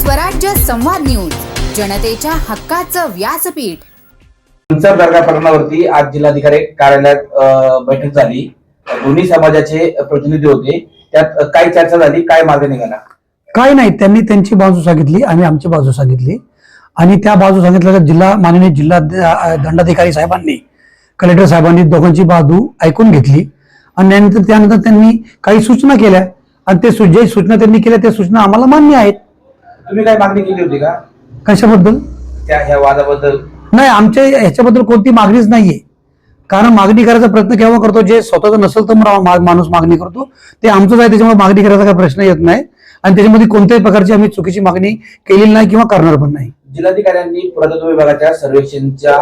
स्वराज्य संवाद न्यूज जनतेच्या हक्काचं व्यासपीठ. मंचर दर्गा प्रकरणावरती आज जिल्हाधिकारी कार्यालयात बैठक झाली. दोन्ही समाजाचे प्रतिनिधी होते. त्यात काय चर्चा झाली काय मार्ग निघाला? काय नाही त्यांनी त्यांची बाजू सांगितली आम्ही आमची बाजू सांगितली. आणि त्या बाजू सांगितल्या जिल्हा माननीय जिल्हा दंडाधिकारी साहेबांनी कलेक्टर साहेबांनी दोघांची बाजू ऐकून घेतली. आणि त्यानंतर त्यानंतर त्यांनी काही सूचना केल्या. आणि ते जे सूचना त्यांनी केल्या त्या सूचना आम्हाला मान्य आहेत. तुम्ही काय मागणी केली होती का? कशाबद्दल? त्या ह्या वादाबद्दल? नाही आमच्या ह्याच्याबद्दल कोणती मागणीच नाहीये. कारण मागणी करायचा प्रयत्न केव्हा करतो? जे स्वतःचं नसेल तर मा- माणूस मागणी करतो. ते आमचंच आहे त्याच्यामुळे मागणी करायचा काही प्रश्न येत नाही. आणि त्याच्यामध्ये कोणत्याही प्रकारची आम्ही चुकीची मागणी केलेली नाही किंवा करणार पण नाही. जिल्हाधिकाऱ्यांनी पुरातत्व विभागाच्या सर्वेक्षणच्या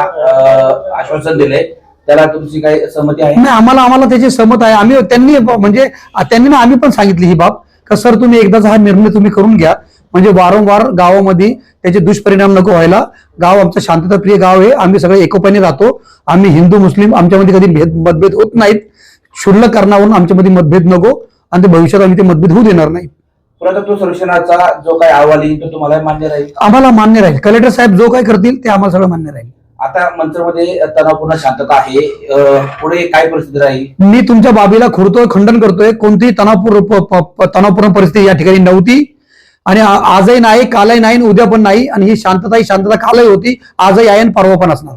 आश्वासन दिले त्याला तुमची काय सहमती आहे? नाही आम्हाला आम्हाला त्याची सहमत आहे. आम्ही त्यांनी म्हणजे त्यांनी ना आम्ही पण सांगितली ही बाब. का सर तुम्ही एकदाच हा निर्णय तुम्ही करून घ्या. म्हणजे वारंवार गावामध्ये त्याचे दुष्परिणाम नको व्हायला. गाव आमचं शांतताप्रिय गाव आहे. आम्ही सगळे एकोप्याने राहतो. आम्ही हिंदू मुस्लिम आमच्यामध्ये कधी भेद मतभेद होत नाहीत. क्षुल्लक कारणावरून आमच्यामध्ये मतभेद नको. आणि ते भविष्यात आम्ही ते मतभेद होऊ देणार नाही. पुरातत्व सर्वेक्षणाचा जो काही अहवाल येईल तो तुम्हाला मान्य राहील? आम्हाला मान्य राहील. कलेक्टर साहेब जो काय करतील ते आम्हाला सगळं मान्य राहील. आता मंचरमध्ये तणावपूर्ण शांतता आहे. पुढे काय परिस्थिती राहील? मी तुमच्या बाबीला खुरतोय खंडन करतोय. कोणतीही तणावपूर्ण तणावपूर्ण परिस्थिती या ठिकाणी नव्हती. आणि आजही नाही कालही नाही उद्या पण नाही. आणि ही शांतता ही शांतता कालही होती. आजही आहे आणि परवा पण असणार.